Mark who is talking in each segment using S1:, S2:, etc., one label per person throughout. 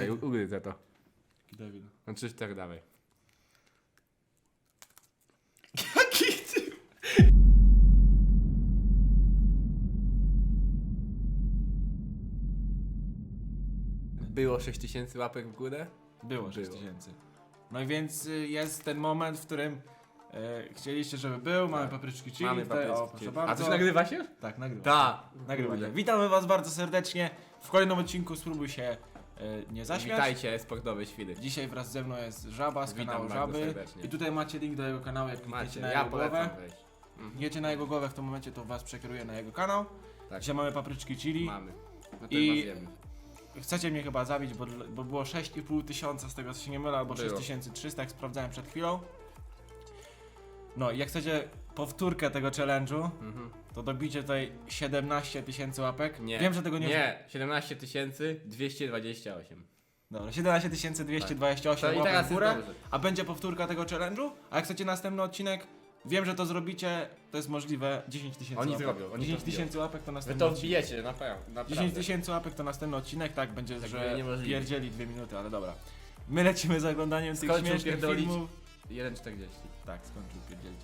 S1: Czekaj, u- ugryzę to.
S2: David.
S1: No 3-4 dawaj.
S2: Jaki ty?
S1: Było 6000 łapek w górę?
S2: Było 6
S1: Było.
S2: tysięcy. No i więc y, jest ten moment, w którym e, chcieliście, żeby był, mamy
S1: Tak.
S2: papryczki chili
S1: Mamy
S2: tutaj, o
S1: papryczki
S2: proszę
S1: chili.
S2: bardzo.
S1: A coś nagrywa się?
S2: Tak, nagrywa.
S1: Tak.
S2: Nagrywa się. Witamy was bardzo serdecznie w kolejnym odcinku Spróbuj się nie zaśmiać.
S1: Witajcie, sportowe świry.
S2: Dzisiaj wraz ze mną jest Żaba z
S1: Witam
S2: kanału
S1: bardzo
S2: Żaby.
S1: serdecznie.
S2: I tutaj macie link do jego kanału, jak klikniecie
S1: Macie,
S2: na
S1: ja
S2: jego głowę.
S1: wejść.
S2: Klikniecie na jego głowę w tym momencie, to was przekieruje na jego kanał.
S1: Tak.
S2: Gdzie mamy papryczki chili.
S1: Mamy. No to
S2: I-
S1: I... wiemy.
S2: Chcecie mnie chyba zabić, bo, bo było 6,5 tysiąca z tego co się nie mylę, albo
S1: Było.
S2: 6300, jak sprawdzałem przed chwilą. No i jak chcecie powtórkę tego challenge'u,
S1: Mhm.
S2: to dobicie tutaj 17 tysięcy łapek.
S1: Nie.
S2: Wiem, że tego nie...
S1: Nie, 17 228.
S2: Dobra, 17 228
S1: To i
S2: łapek
S1: teraz
S2: w
S1: jest
S2: górę,
S1: dobrze.
S2: a będzie powtórka tego challenge'u, a jak chcecie następny odcinek, wiem, że to zrobicie, to jest możliwe 10 tysięcy
S1: Oni
S2: łapek.
S1: zrobią, oni
S2: 10
S1: to
S2: tysięcy łapek to
S1: Wy
S2: następny
S1: to
S2: odcinek.
S1: wbijecie, naprawdę. naprawdę.
S2: 10 tysięcy łapek to następny odcinek, tak, będzie,
S1: Tak
S2: że
S1: niemożliwe.
S2: pierdzieli dwie minuty, ale dobra. My lecimy z oglądaniem tych
S1: Skończył
S2: śmiesznych
S1: pierdolić.
S2: filmów.
S1: 1,40.
S2: Tak, skończył pierdzielić.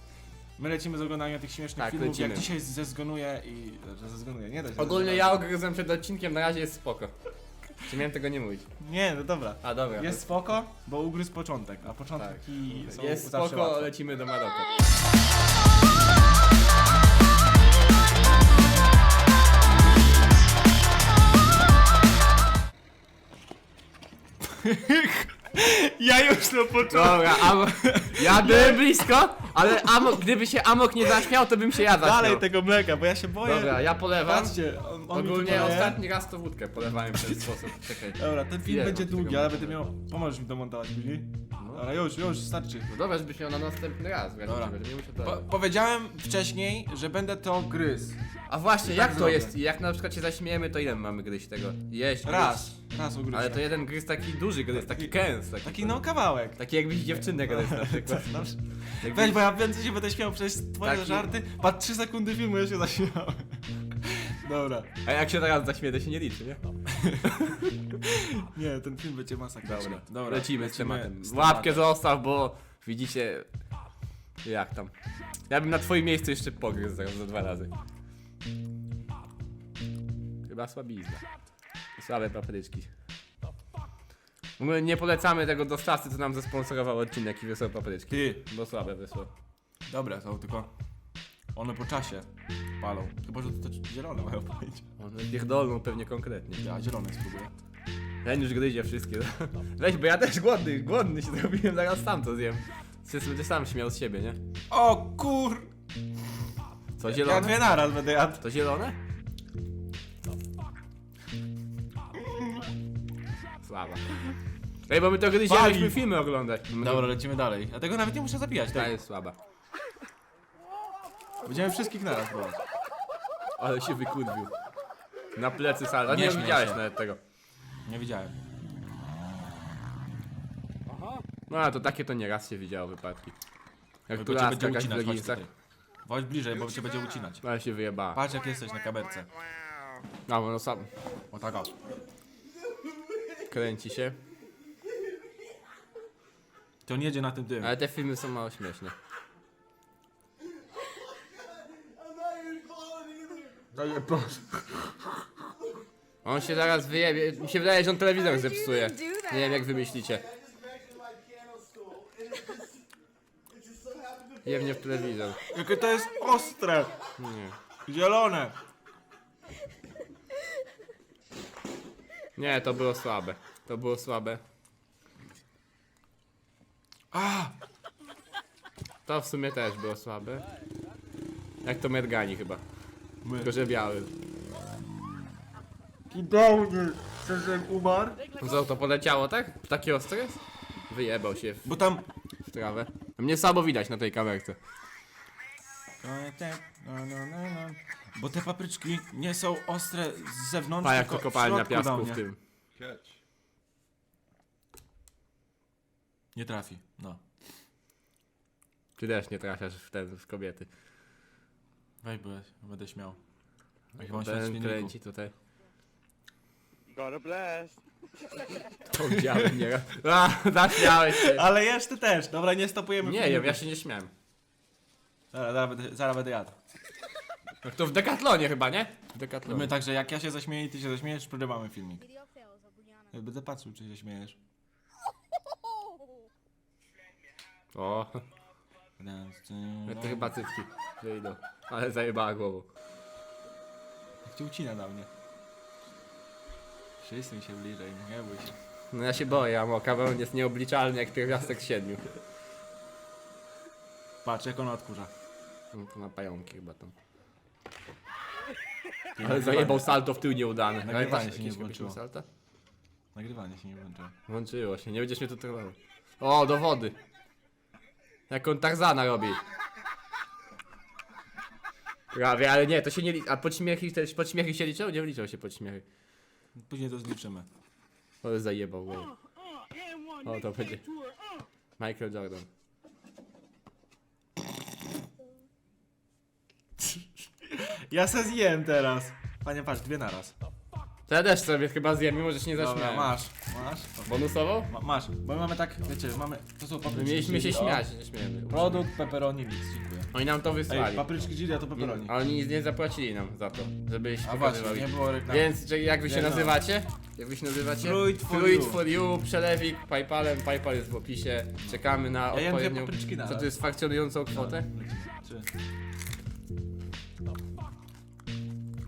S2: My lecimy z oglądaniem tych śmiesznych
S1: Tak,
S2: filmów,
S1: lecimy.
S2: jak dzisiaj zezgonuję i... że zezgonuję, nie da się
S1: Ogólnie
S2: zezgonować.
S1: ja ogryzłem przed odcinkiem, na razie jest spoko. Czy miałem tego nie mówić?
S2: Nie, no dobra.
S1: A dobra.
S2: Jest spoko, bo ugryzł początek, a początki są
S1: jest
S2: zawsze
S1: spoko,
S2: łatwe.
S1: lecimy do Maroka.
S2: Ja już na początku...
S1: Dobra, Amok. Ja byłem blisko, ale Amok, gdyby się Amok nie zaśmiał, to bym się ja zaśmiał.
S2: Dalej tego mleka, bo ja się boję.
S1: Dobra, ja polewam.
S2: Patrzcie, on, on mi tu
S1: Ogólnie
S2: poleje.
S1: ostatni raz to wódkę polewałem w ten sposób. Czekaj.
S2: Dobra, ten film
S1: Ile
S2: będzie
S1: mam tego
S2: długi, ale będę miał... Pomożesz mi domontować później?
S1: No.
S2: Dobra, już, już, starczy.
S1: No dobra, żebyś miał na następny raz.
S2: Dobra.
S1: Nie musiał to...
S2: Po, powiedziałem wcześniej, że będę to gryzł.
S1: A właśnie,
S2: Tak
S1: jak to
S2: zrobię.
S1: jest? Jak na przykład się zaśmiejemy, to ile mamy gryźć tego? Jeść.
S2: Raz,
S1: gryźć.
S2: raz ugryzłem.
S1: Ale to jeden gryz taki duży gryz, taki kęs. Taki,
S2: Taki no kawałek.
S1: Taki jakbyś dziewczynę gryz na przykład.
S2: Weź, bo ja więcej się będę śmiał przez twoje
S1: Taki-
S2: żarty. Patrz, 3 sekundy filmu, ja się zaśmiałem. Dobra.
S1: A jak się teraz zaśmieję, to się nie liczy, nie?
S2: Nie, ten film będzie masakryczny.
S1: Dobra,
S2: Dobra,
S1: lecimy z tematem. Łapkę zostaw, bo widzicie jak tam. Ja bym na twoim miejscu jeszcze pogryzł zaraz za dwa razy. Chyba słabizna. Słabe papryczki. W ogóle nie polecamy tego dostawcy, co nam zesponsorował odcinek i wysłał papryczki.
S2: Ty,
S1: Bo słabe wysłał.
S2: dobre są, tylko one po czasie palą. Chyba, że to, zielone mają być.
S1: One pierdolną pewnie konkretnie.
S2: Ja zielone spróbuję.
S1: Ten już gryzie wszystkie. Weź, bo ja też głodny, głodny się zrobiłem, zaraz sam to zjem. Wszyscy będę sam śmiał z siebie, nie?
S2: O kur...
S1: Co,
S2: Ja
S1: zielone?
S2: dwie naraz będę jadł.
S1: To zielone? Słaba. Ej, bo my to kiedyś
S2: Pali.
S1: filmy oglądać.
S2: Dobra, lecimy dalej. A tego nawet nie muszę zabijać,
S1: Ta
S2: tak?
S1: jest słaba.
S2: Będziemy wszystkich naraz próbować.
S1: Ale się wykurwił. Na plecy salwa.
S2: Nie
S1: Nie,
S2: śmiej
S1: widziałeś
S2: się.
S1: nawet tego.
S2: Nie widziałem.
S1: No ale to takie to nieraz się widziało wypadki. Jak
S2: Bo
S1: tu
S2: cię
S1: raz
S2: będzie
S1: jakaś w
S2: ucinać, chodź
S1: leginsach,
S2: tutaj. Chodź bliżej, bo cię będzie ucinać.
S1: ale się wyjebała.
S2: Patrz jak jesteś na kamerce.
S1: A, no sam
S2: O tak o.
S1: kręci się.
S2: To on jedzie na tym tym.
S1: Ale te filmy są mało śmieszne. On się zaraz wyjebie. Mi się wydaje, że on telewizor zepsuje. Nie wiem jak wy myślicie. Jewnie w telewizor.
S2: Jakie to jest ostre!
S1: Nie.
S2: Zielone!
S1: Nie, to było słabe. To było słabe.
S2: A!
S1: To w sumie też było słabe. Jak to Mergani chyba. Tylko że biały.
S2: Cudowny! Chcesz, żebym umarł?
S1: No Co, to poleciało, tak? Taki ostry jest? Wyjebał się w,
S2: Bo tam...
S1: w trawę. Mnie słabo widać na tej kamerce.
S2: Bo te papryczki nie są ostre z zewnątrz,
S1: A jak to
S2: tylko w
S1: kopalnia
S2: środku
S1: piasku w tym.
S2: Nie trafi, no.
S1: Ty też nie trafiasz w ten, w kobiety.
S2: Weź, bo ja będę śmiał. Jak mam się
S1: Ten kręci tutaj.
S3: Got a blast.
S1: To widziałem, nie? A, zaśmiałeś się.
S2: Ale jeszcze też. Dobra, nie stopujemy.
S1: Nie,
S2: filmiku.
S1: ja, ja się nie śmiałem.
S2: Zaraz, zaraz, będę, zaraz będę jadł.
S1: Jak to w Decathlonie chyba, nie? W Decathlonie.
S2: My także jak ja się zaśmieję i ty się zaśmiejesz, przerywamy filmik.
S4: Video fails,
S2: Będę patrzył, czy się śmiejesz.
S1: O, to chyba cycki. idą. Ale zajebała głową.
S2: Jak cię ucina na mnie. Przysuń się bliżej, nie bój się.
S1: No ja się boję, a kawełon jest nieobliczalny jak pierwiastek siedmiu.
S2: Patrz, jak ona odkurza.
S1: No to na pająki chyba tam. Ale zajebał salto w tył nieudane.
S2: Nagrywanie się nie włączyło.
S1: salta?
S2: Nagrywanie się nie włączyło.
S1: Włączyło się, nie będziesz mnie tu trwał. O, do wody. Jak on Tarzana robi. Prawie, ale nie, to się nie liczy. A podśmiechy, te podśmiechy się liczą? Nie liczą się podśmiechy.
S2: Później to zliczymy.
S1: Ale zajebał głowę. O, to będzie. Michael Jordan.
S2: Ja se zjem teraz. Panie, patrz, dwie naraz.
S1: To ja też sobie chyba zjem, mimo że się nie
S2: Dobra,
S1: zaśmiałem.
S2: masz, masz.
S1: Bonusową?
S2: Ma, masz, bo my mamy tak, wiecie, mamy, to są
S1: My
S2: papryczki
S1: mieliśmy się
S2: chili, o.
S1: śmiać, nie śmiejemy.
S2: Produkt pepperoni mix, dziękuję.
S1: Oni nam to
S2: Ej,
S1: wysłali.
S2: papryczki chili, a to pepperoni.
S1: Ale oni nie zapłacili nam za to, żebyś
S2: A właśnie,
S1: pokazywali.
S2: nie było reklamy.
S1: Więc czy, jak wy się
S2: Nie no.
S1: nazywacie? Jak wy się nazywacie?
S2: Fruit for you.
S1: for you, przelewik, Paypalem, Paypal jest w opisie. Czekamy na
S2: Ja jem dwie
S1: odpowiednią...
S2: papryczki naraz.
S1: Co to jest fakcjonującą kwotę?
S2: Trzy.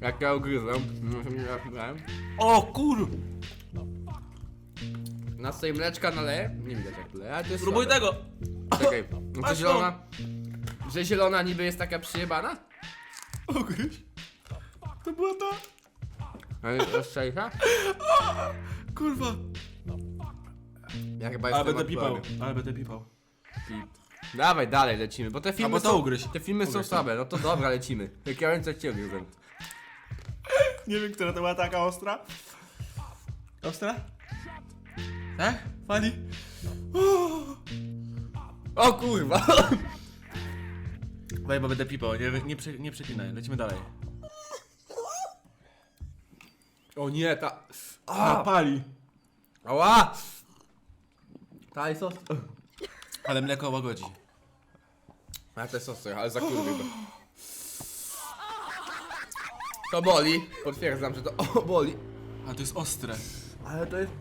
S1: Jak ja ugryzłem, no, ja wybrałem.
S2: O kur...
S1: Na sobie mleczka naleję? Nie widać jak leje, ale to jest
S2: Spróbuj
S1: słabe.
S2: tego!
S1: Czekaj, no to
S2: Masz
S1: zielona... Że zielona niby jest taka przyjebana?
S2: Ugryź. To była ta...
S1: Ale rozstrzejcha?
S2: Kurwa.
S1: Ja chyba
S2: Ale
S1: jestem
S2: będę pipał, ale będę pipał.
S1: Pip. Dawaj, dalej lecimy, bo te filmy
S2: Albo to
S1: są...
S2: ugryź.
S1: Te filmy są
S2: Ugryź to.
S1: słabe, no to dobra, lecimy. Jak ja ręce cię ugryzłem.
S2: Nie wiem, która to była taka ostra. Ostra? Tak? Fani?
S1: O kurwa!
S2: Daj, bo będę pipał, nie, nie, prze, nie przeklinaj, lecimy dalej.
S1: O nie, ta...
S2: A, pali.
S1: Ała! Ta sos.
S2: Ale mleko łagodzi.
S1: A to jest ostre, ale zakurwił. To boli. Potwierdzam, że to o, boli.
S2: A to jest ostre.
S1: Ale to jest...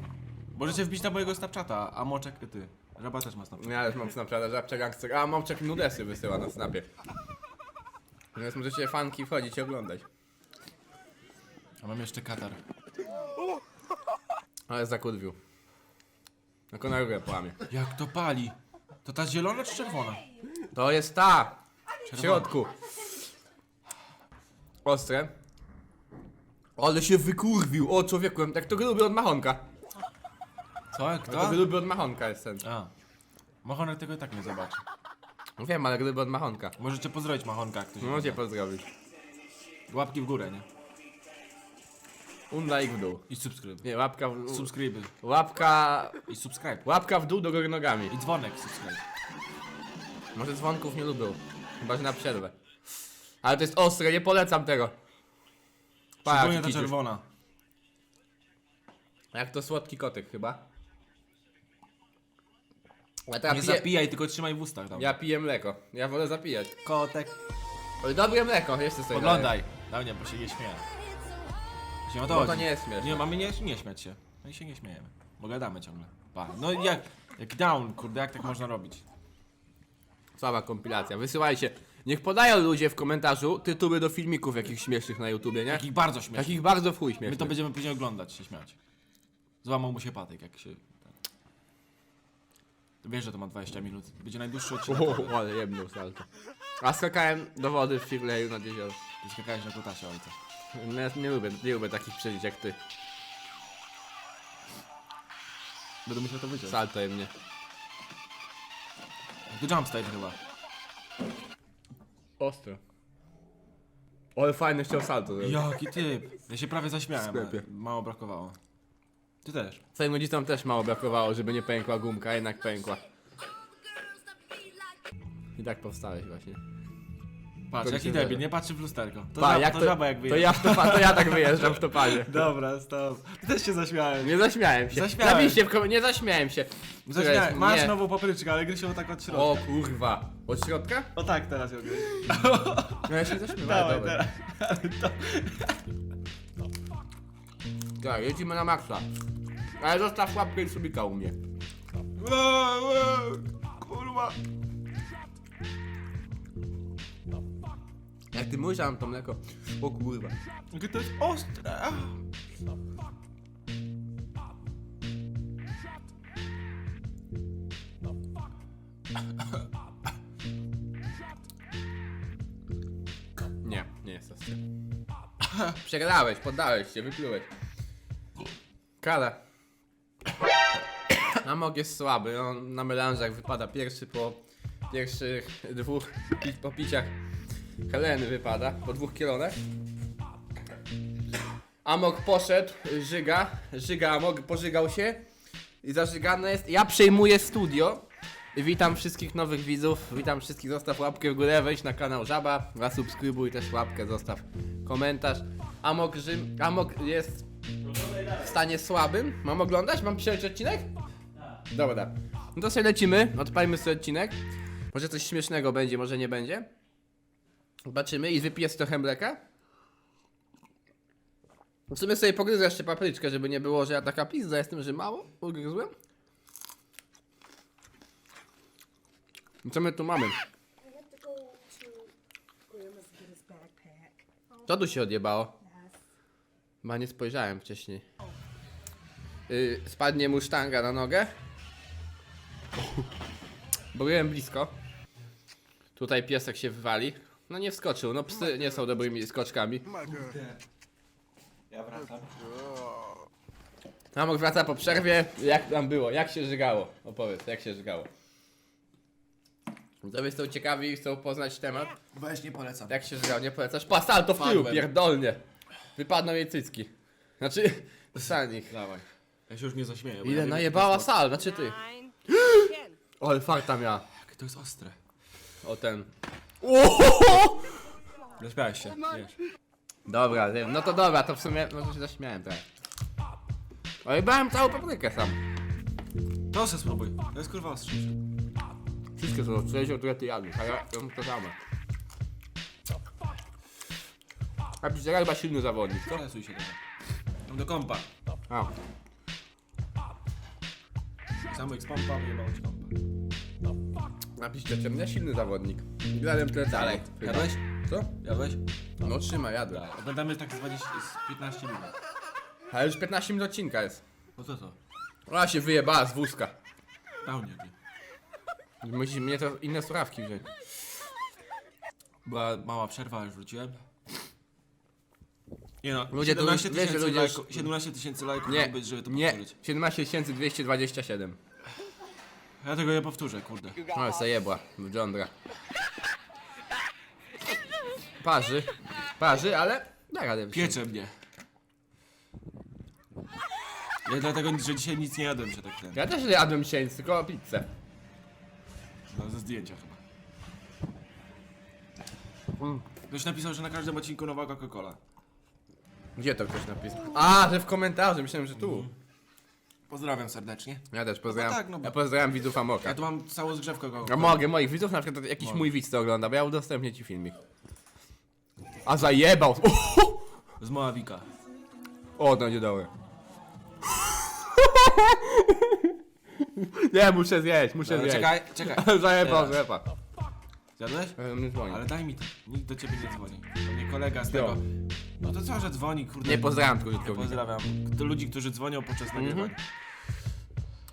S2: Możecie wbić na mojego Snapchata, a Moczek ty. Żaba też ma Snapchat.
S1: Ja już mam Snapchata, żabcia gangster. A, Momczek nudesy wysyła na Snapie. Więc możecie fanki wchodzić i oglądać.
S2: A mam jeszcze katar.
S1: Ale zakurwił. Jako na rurę połamie.
S2: Jak to pali? To ta zielona czy czerwona?
S1: To jest ta! W środku. Ostre. Ale się wykurwił. O człowieku, jak to lubię od machonka.
S2: Co? Jak
S1: To lubię od machonka jest ten.
S2: A. Machonek tego i tak nie zobaczy.
S1: Wiem, ale lubię od machonka.
S2: Możecie pozdrowić Machonka, jak ktoś
S1: No cię pozdrowić.
S2: Łapki w górę, nie?
S1: Unlike w dół.
S2: I subskryb.
S1: Nie, łapka w...
S2: Subskryby.
S1: Łapka...
S2: I subscribe.
S1: Łapka w dół do góry nogami.
S2: I dzwonek subskryb.
S1: Może dzwonków nie lubią. Chyba, że na przerwę. Ale to jest ostre, nie polecam tego. Pa,
S2: Szczególnie
S1: jaki
S2: ta
S1: kiciuś.
S2: czerwona.
S1: Jak to słodki kotek chyba. Ja teraz
S2: Nie
S1: piję,
S2: zapijaj, tylko trzymaj w ustach tam.
S1: ja piję mleko. Ja wolę zapijać.
S2: Kotek.
S1: Ale dobre mleko, jeszcze sobie
S2: Oglądaj. Na mnie, bo się nie śmieję. Się o to
S1: No to
S2: chodzi.
S1: nie jest śmieszne.
S2: Nie, mamy nie, nie śmiać się. No i się nie śmiejemy. Bo gadamy ciągle. Pa. No i jak, jak down, kurde, jak tak można robić?
S1: Słaba kompilacja. Wysyłajcie. Niech podają ludzie w komentarzu tytuły do filmików jakichś śmiesznych na YouTubie, nie?
S2: Takich bardzo śmiesznych.
S1: Takich bardzo w chuj
S2: My
S1: śmiesznych.
S2: to będziemy później oglądać, się śmiać. Złamał mu się patyk, jak się... To wiesz, że to ma 20 minut. Będzie najdłuższy odcinek.
S1: O, ale jebnął salto. A skakałem do wody w Firleju nad jezioro.
S2: Ty skakałeś na kotasie ojca.
S1: No Ja nie lubię, nie lubię takich przeżyć jak ty.
S2: Będę musiał to wyciąć.
S1: Salto je mnie.
S2: To jumpstyle chyba.
S1: Ostro. Ale fajny chciał salto zrobić.
S2: Jaki typ. Ja się prawie zaśmiałem,
S1: W sklepie.
S2: ale mało brakowało. Ty też.
S1: Twoim rodzicom też mało brakowało, żeby nie pękła gumka, a jednak pękła. I tak powstałeś właśnie.
S2: Patrz,
S1: To
S2: jaki
S1: się
S2: debil, nie patrzy w lusterko. To,
S1: Pa,
S2: żaba,
S1: jak
S2: to,
S1: to,
S2: żaba jak
S1: to, ja w topa, to ja tak wyjeżdżam w topanie.
S2: Dobra, stop. Ty też się zaśmiałem.
S1: Nie zaśmiałem się.
S2: Zaśmiałem.
S1: Napiszcie w kom- nie zaśmiałem się.
S2: Zaśmiałem. Masz
S1: nie.
S2: nową papryczkę, ale Grysiu tak od środka.
S1: O kurwa. Od środka?
S2: O tak, teraz ją gryź.
S1: No ja się zaśmiewałem.
S2: Dawaj,
S1: dobra.
S2: teraz.
S1: Tak, jedziemy na maksa. Ale zostaw łapkę i subika u mnie.
S2: Ło, Kurwa.
S1: Jak ty mam to mleko. O kurwa.
S2: Jakie to jest ostre. Ach.
S1: Nie, nie jest ostry. Przegrałeś, poddałeś się, wyplułeś. Kala. Amok jest słaby, on na melanżach wypada pierwszy po pierwszych dwóch pi po piciach Heleny wypada, po dwóch kielonach. Amok poszedł, żyga, żyga Amok, pożygał się i zażygane jest. Ja przejmuję studio. Witam wszystkich nowych widzów, witam wszystkich, zostaw łapkę w górę, wejdź na kanał Żaba, zasubskrybuj też łapkę, zostaw komentarz. Amok, Rzym, Amok jest w stanie słabym. Mam oglądać? Mam przejść odcinek? Dobra. No to sobie lecimy, odpalmy sobie odcinek. Może coś śmiesznego będzie, może nie będzie. Zobaczymy i wypiję trochę mleka. W sumie sobie pogryzę jeszcze papryczkę, żeby nie było, że ja taka pizza jestem, że mało ugryzłem. I Co my tu mamy?
S3: To
S1: tu się odjebało? Chyba nie spojrzałem wcześniej. Yy, spadnie mu sztanga na nogę. Bo byłem blisko. Tutaj piesek się wywali. No nie wskoczył, no psy nie są dobrymi skoczkami.
S2: Ja wracam.
S1: Amok wraca po przerwie. Jak tam było? Jak się żygało? Opowiedz, jak się żygało. Widzowie są ciekawi i chcą poznać temat.
S2: Weź, nie polecam.
S1: Jak się żygało? Nie polecasz? Pa, salto w tył,
S2: Padłem.
S1: pierdolnie. Wypadną jej cycki. Znaczy, salnik.
S2: Dawaj. Ja się już nie zaśmieję. bo ja
S1: Ile najebała
S2: jak to
S1: sal, znaczy ty.
S3: Nine, ten.
S1: O, ale farta miała.
S2: Jakie to jest ostre.
S1: O ten.
S2: Zaśmiałeś się, wiesz.
S1: Dobra, wiem. no to dobra, to w sumie, no to się zaśmiałem tak. Ale bałem całą paprykę sam.
S2: To se spróbuj. To jest kurwa ostrzejsze.
S1: Wszystkie są ostrzejsze, które ty jadłeś, a ja jem to samo. A przecież chyba silny zawodnik, co?
S2: Stresuj się trochę. Tam do kompa.
S1: A,
S2: Samo jak z pompa, wyjebał ci kompa.
S1: napiszcie, czy mnie silny zawodnik. Jadłem tyle
S2: Dalej.
S1: Chyba.
S2: Jadłeś?
S1: Co?
S2: Jadłeś?
S1: No trzymaj, jadłem.
S2: Oglądamy tak z 20, z 15 minut.
S1: Ale już 15 minut odcinka jest.
S2: No co to?
S1: Ona się wyjebała z wózka.
S2: Downie jakie.
S1: Musi mnie to inne słuchawki wziąć.
S2: Była mała przerwa, już wróciłem. Nie no,
S1: Ludzie to
S2: 17
S1: już- wiecie,
S2: tysięcy
S1: ludzie już-
S2: lajków, 17 tysięcy lajków
S1: Nie,
S2: być, żeby to
S1: nie.
S2: powtórzyć.
S1: 17 227.
S2: Ja tego nie powtórzę, kurde.
S1: O, zajebła, w jądra. Parzy, parzy, ale da radę wziąć.
S2: Piecze mnie. Ja dlatego, że dzisiaj nic nie jadłem się tak ten.
S1: Ja też nie jadłem dzisiaj nic, tylko pizzę.
S2: No, ze zdjęcia chyba. Ktoś napisał, że na każdym odcinku nowa Coca-Cola.
S1: Gdzie to ktoś napisał? A, że w komentarzu, myślałem, że tu.
S2: Pozdrawiam serdecznie.
S1: Ja też pozdrawiam,
S2: tak, no bo-
S1: ja pozdrawiam widzów Amoka.
S2: Ja tu mam całą zgrzewkę
S1: Ja
S2: Coca-Cola.
S1: mogę, moich widzów, na przykład jakiś mój widz to ogląda, bo ja udostępnię ci filmik. A zajebał!
S2: Z Moawika.
S1: O, to będzie dobre. Nie, muszę zjeść, muszę zjeść.
S2: czekaj, czekaj.
S1: Zajebał,
S2: Teraz.
S1: zajebał.
S2: Zjadłeś?
S1: Ale nie dzwoni.
S2: Ale daj mi to. Nikt do ciebie nie dzwoni. Do mnie kolega z tego. No to co, że dzwoni, kurde.
S1: Nie pozdrawiam
S2: Nie
S1: użytkownika.
S2: pozdrawiam. Do ludzi, którzy dzwonią podczas
S1: Mhm.
S2: nagrywania.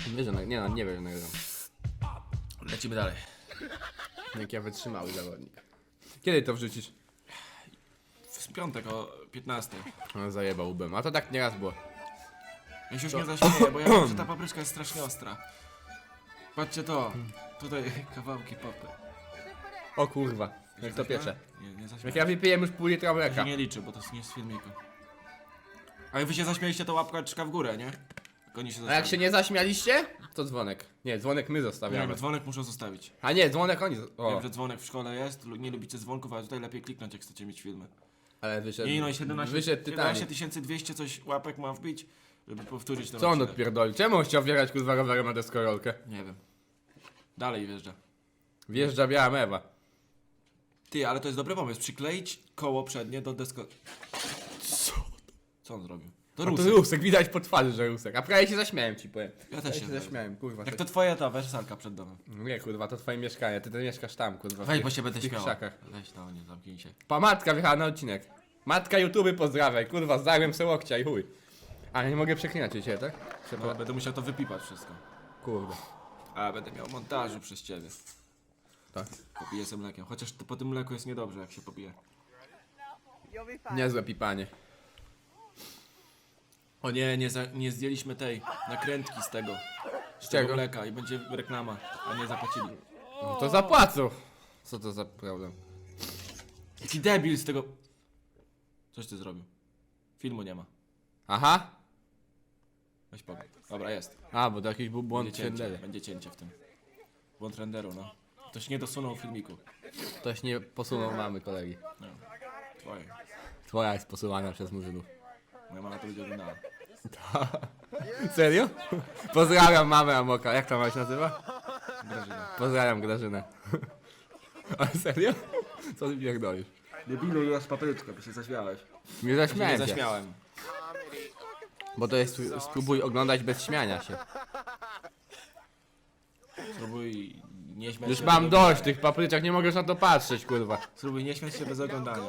S1: Wie, że na, nie, no, nie wiem, że nagrywam.
S2: Lecimy dalej.
S1: Jak ja wytrzymały zawodnik. Kiedy to wrzucisz?
S2: W piątek o 15.
S1: No, zajebał ubem. A to tak nieraz było.
S2: Ja się już nie zaśmieję, bo ja wiem, że ta papryczka jest strasznie ostra. Patrzcie to. Tutaj kawałki popy.
S1: O kurwa, jak to piecze.
S2: Nie, nie
S1: Jak
S2: zaśmiałem.
S1: ja wypiję już pół litra mleka.
S2: nie liczy, bo to nie jest z filmiku. A jak wy się zaśmieliście, to łapka czka w górę, nie? Koni się
S1: A jak się nie zaśmialiście, to dzwonek. Nie, dzwonek my
S2: Nie,
S1: zostawiamy.
S2: no, dzwonek muszą zostawić.
S1: A nie, dzwonek oni. O,
S2: Wiem, że dzwonek w szkole jest, lu- nie lubicie dzwonków, ale tutaj lepiej kliknąć, jak chcecie mieć filmy.
S1: ale wyszedł.
S2: Nie no, i 17,
S1: wyszedł
S2: 17
S1: Titanic.
S2: 200 coś łapek ma wbić, żeby powtórzyć ten
S1: Co on
S2: odcinek.
S1: odpierdoli? Czemu on chciał wjechać kurwa rowerem na deskorolkę?
S2: Nie wiem. Dalej wjeżdża.
S1: Wjeżdża biała mewa.
S2: Ty, ale to jest dobry pomysł. Przykleić koło przednie do desko...
S1: Co?
S2: Co on zrobił? To
S1: A to
S2: rusek.
S1: Rusek, widać po twarzy, że Rusek. A prawie się zaśmiałem ci powiem.
S2: Ja też się
S1: się zaśmiałem, kurwa.
S2: Jak
S1: to...
S2: to twoja ta wersalka przed domem.
S1: Nie kurwa, to twoje mieszkanie, ty to mieszkasz tam, kurwa. w
S2: Weź,
S1: tych-
S2: bo się będę
S1: w tych
S2: śmiał.
S1: krzakach.
S2: Weź no, nie zamknij się.
S1: Pa matka wjechała na odcinek. Matka YouTube pozdrawiaj, kurwa, zdarłem se łokcia i chuj. A nie mogę przeklinać cię, tak?
S2: No,
S1: Przepra-
S2: będę musiał to wypipać wszystko.
S1: Kurde.
S2: A, będę miał montażu przez ciebie.
S1: Tak.
S2: Popiję se mlekiem. Chociaż to po tym mleku jest niedobrze, jak się popije.
S1: Niezłe pipanie.
S2: O nie, nie, za, nie zdjęliśmy tej nakrętki z tego. Z
S1: czego?
S2: tego mleka i będzie reklama, a nie zapłacili.
S1: No to zapłacą. Co to za problem?
S2: Jaki debil z tego... Coś ty zrobił. Filmu nie ma.
S1: Aha.
S2: Weź pogód. Dobra, jest.
S1: A, bo to jakiś był błąd
S2: Będzie cięcie, będzie cięcie w tym. Błąd renderu, no. Ktoś nie dosunął filmiku.
S1: Ktoś nie posunął mamy kolegi.
S2: Twoje.
S1: Twoja jest posuwana przez murzynów.
S2: Moja mama to będzie oglądała.
S1: Serio? Pozdrawiam mamę Amoka. Jak ta mama się nazywa?
S2: Grażyna.
S1: Pozdrawiam Grażynę. Ale serio? Co ty pierdolisz?
S2: Debilu, już papryczkę, by się zaśmiałeś.
S1: Nie
S2: Nie
S1: zaśmiałem się.
S2: zaśmiałem.
S1: Bo to jest spróbuj oglądać bez śmiania się.
S2: Spróbuj nie śmiać
S1: Już
S2: się
S1: mam
S2: bez
S1: dość tych papryczek, nie mogę już na to patrzeć, kurwa.
S2: Spróbuj nie śmiać się bez oglądania.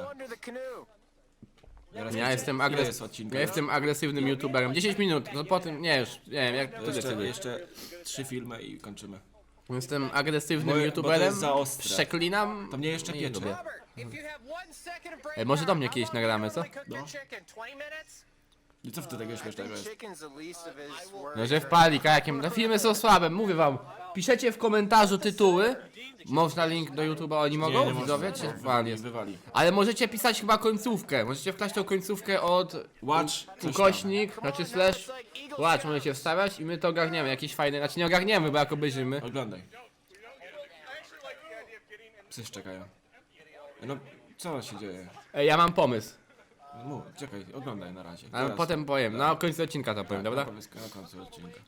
S2: Teraz
S1: Ja jestem,
S2: Ile
S1: agres...
S2: jest odcinka?
S1: ja jestem agresywnym youtuberem. 10 minut, no po tym, nie już, nie wiem, jak to
S2: Jeszcze,
S1: decydujesz.
S2: jeszcze trzy filmy i kończymy.
S1: Jestem agresywnym
S2: Bo- bo to
S1: youtuberem,
S2: jest za ostre.
S1: przeklinam.
S2: To mnie jeszcze
S1: nie
S2: piecze.
S1: lubię. Ej, może do mnie kiedyś nagramy, co?
S2: No.
S4: Chicken? 20 minutes?
S2: I co w tego śmiesznego jest?
S1: No, że wpali kajakiem. No filmy są słabe, mówię wam. Piszecie w komentarzu tytuły. Można link do YouTube'a, oni mogą?
S2: nie
S1: Widzowie? Czy wal jest?
S2: wywali.
S1: Ale możecie pisać chyba końcówkę. Możecie wklać tą końcówkę od
S2: Watch, coś tam.
S1: ukośnik, znaczy slash watch możecie wstawiać i my to ogarniemy. Jakieś fajne, znaczy nie ogarniemy, bo jak obejrzymy.
S2: Oglądaj. Psy szczekają. No, co się dzieje?
S1: Ej, ja mam pomysł.
S2: No, Mów, czekaj, oglądaj na razie.
S1: Potem powiem, na końcu odcinka to powiem,
S2: Tak,
S1: dobra?
S2: Na końcu- na końcu odcinka.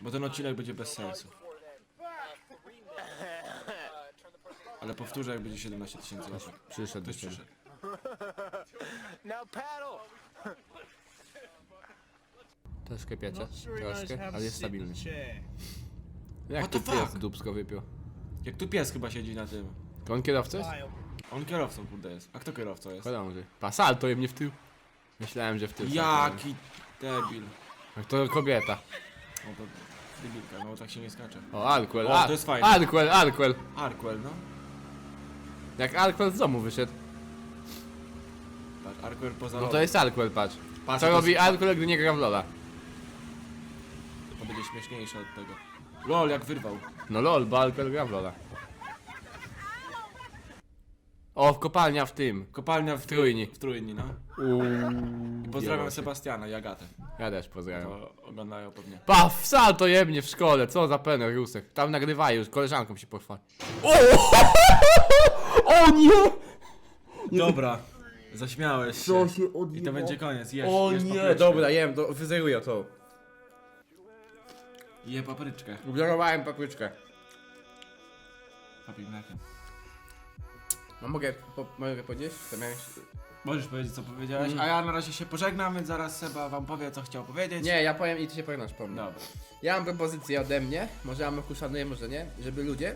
S2: Bo ten odcinek będzie bez sensu. Ale powtórzę, jak będzie 17 tysięcy osób.
S1: Przyszedł do
S2: Ktoś
S1: ciebie.
S2: przyszedł.
S4: Now paddle.
S1: Troszkę piecze, troszkę, ale jest stabilny. Jak
S2: What
S1: tu pies
S2: fuck?
S1: dubsko wypił?
S2: Jak tu pies chyba siedzi na tym.
S1: To on kierowca jest?
S2: On kierowcą, kurde jest. A kto kierowcą jest?
S1: Podąży. Pasal to je mnie w tył. Myślałem, że w tył.
S2: Jaki debil.
S1: Jak to kobieta.
S2: O to debilka, no tak się nie skacze.
S1: O, Alquel.
S2: O,
S1: a-
S2: to jest fajne.
S1: Alquel, Alquel.
S2: Arkwell, no.
S1: Jak Alquel z domu wyszedł.
S2: Patrz, Arkwell poza
S1: No to
S2: lodem.
S1: jest Alquel, patrz.
S2: Patrz,
S1: Co
S2: to
S1: robi
S2: jest-
S1: Alquel, gdy nie gra w Lola?
S2: To będzie śmieszniejsze od tego. Lol, jak wyrwał.
S1: No lol, bo Alquel gra w Lola. O, kopalnia w tym.
S2: Kopalnia w
S1: Trójni.
S2: W Trójni, no.
S1: Uuu.
S2: I pozdrawiam Sebastiana i Agatę.
S1: Ja też pozdrawiam.
S2: To oglądają pewnie.
S1: Pa, wsal to jebnie w szkole, co za pener, Rusek. Tam nagrywają, z koleżanką się pochwali. O! o nie!
S2: Dobra. Zaśmiałeś się.
S1: Się
S2: I to będzie koniec. Jesz,
S1: O
S2: jesz
S1: nie,
S2: papryczkę.
S1: dobra, jem, to wyzeruję to.
S2: Je papryczkę.
S1: Ubiorowałem papryczkę.
S2: Papi mlekiem.
S1: No mogę, po, mogę powiedzieć? To miałeś...
S2: Możesz powiedzieć co powiedziałeś,
S1: Mm.
S2: a ja na razie się pożegnam, więc zaraz Seba wam powie co chciał powiedzieć.
S1: Nie, ja powiem i ty się pożegnasz po mnie.
S2: Dobra.
S1: Ja mam propozycję ode mnie, może Amoku szanuje, może nie, żeby ludzie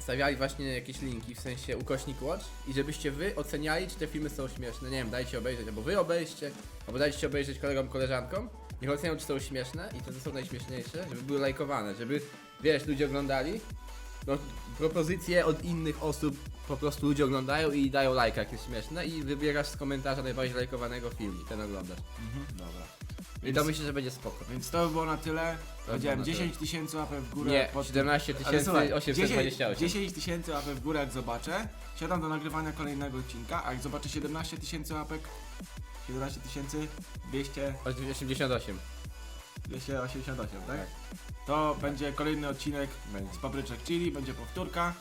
S1: stawiali właśnie jakieś linki, w sensie ukośnik watch i żebyście wy oceniali, czy te filmy są śmieszne. Nie wiem, dajcie obejrzeć, albo wy obejrzcie, albo dajcie obejrzeć kolegom, koleżankom. Niech ocenią, czy są śmieszne i to, co są najśmieszniejsze, żeby były lajkowane, żeby, wiesz, ludzie oglądali. No, propozycje od innych osób po prostu ludzie oglądają i dają lajka, jak jest śmieszne i wybierasz z komentarza najbardziej lajkowanego film i ten oglądasz.
S2: Mhm, dobra.
S1: I
S2: Więc,
S1: to myślę, że będzie spoko.
S2: więc to by było na tyle. Powiedziałem
S1: na tyle.
S2: 10 tysięcy łapek w górę.
S1: Nie,
S2: pod-
S1: 17
S2: Ale słuchaj,
S1: 828.
S2: 10 10 tysięcy łapek w górę jak zobaczę, siadam do nagrywania kolejnego odcinka, a jak zobaczę 17 tysięcy łapek, 17 200,
S1: 88.
S2: 288, tak? To będzie kolejny odcinek
S1: Będzie.
S2: z papryczek chili, będzie powtórka.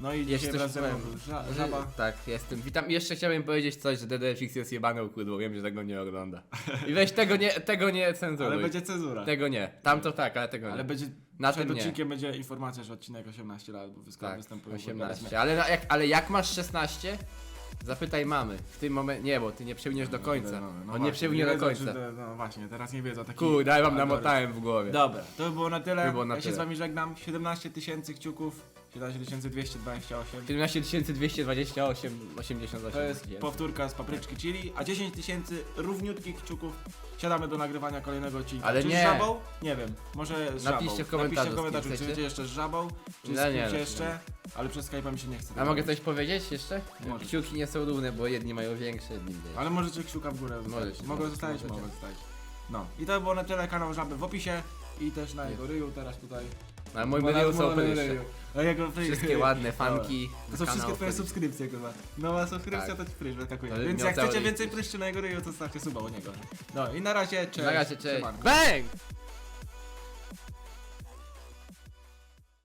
S2: No i dzisiaj wraz ze mną
S1: powiem.
S2: był ża- żaba.
S1: Tak, jestem. Witam. Jeszcze chciałem powiedzieć coś, że DDFX jest jebaną kudło. Wiem, że tego nie ogląda. I weź tego nie, tego nie cenzuruj.
S2: Ale będzie cenzura.
S1: Tego nie. Tam to tak, ale tego nie.
S2: Ale będzie
S1: Na
S2: przed
S1: tym nie.
S2: odcinkiem będzie informacja, że odcinek 18 lat, bo wyskak
S1: Tak,
S2: występuje w
S1: 18. Ale, na, jak, ale jak masz 16? Zapytaj mamy. W tym momencie. Nie, bo ty nie przełniesz do końca.
S2: No, no,
S1: On
S2: właśnie,
S1: nie przełnie do
S2: wiedzą,
S1: końca.
S2: No właśnie, teraz nie wiedzą taki...
S1: Kurde, ja wam
S2: algorytm.
S1: namotałem w głowie.
S2: Dobra, to by było na tyle.
S1: To było na
S2: ja się
S1: tyle.
S2: z wami żegnam. 17 tysięcy kciuków, 17 228.
S1: 17 228, 88.
S2: To jest powtórka z papryczki chili, a 10 tysięcy równiutkich kciuków siadamy do nagrywania kolejnego odcinka.
S1: Ale
S2: czy
S1: nie.
S2: z żabą? Nie wiem, może z
S1: Napiszcie
S2: żabą.
S1: w komentarzu,
S2: Napiszcie w komentarzu,
S1: z kim
S2: czy
S1: chcecie.
S2: chcecie jeszcze z żabą, czy
S1: No
S2: z
S1: nie,
S2: kimś
S1: no,
S2: jeszcze, ale przez Skype'a mi się nie chce.
S1: A
S2: tego
S1: mogę
S2: robić.
S1: coś powiedzieć jeszcze?
S2: Możesz.
S1: Kciuki nie są równe, bo jedni mają większe, inni mniejsze.
S2: Ale możecie kciuka w górę zostawić.
S1: Możecie,
S2: Mogę
S1: możecie,
S2: zostawić?
S1: możecie.
S2: Mogę zostawić. No i to było na tyle, kanał Żaby w opisie i też na jego ryju teraz tutaj.
S1: Ale mój mylił są
S2: ryju. A
S1: Wszystkie ładne fanki.
S2: To są wszystkie twoje subskrypcje, kurwa. Nowa subskrypcja
S1: Tak.
S2: to ci prysz wyskakuje. Więc jak chcecie więcej pryszczy na jego ryju, to stawcie suba u niego. No i na razie, cześć.
S1: Na razie, cześć. Bang!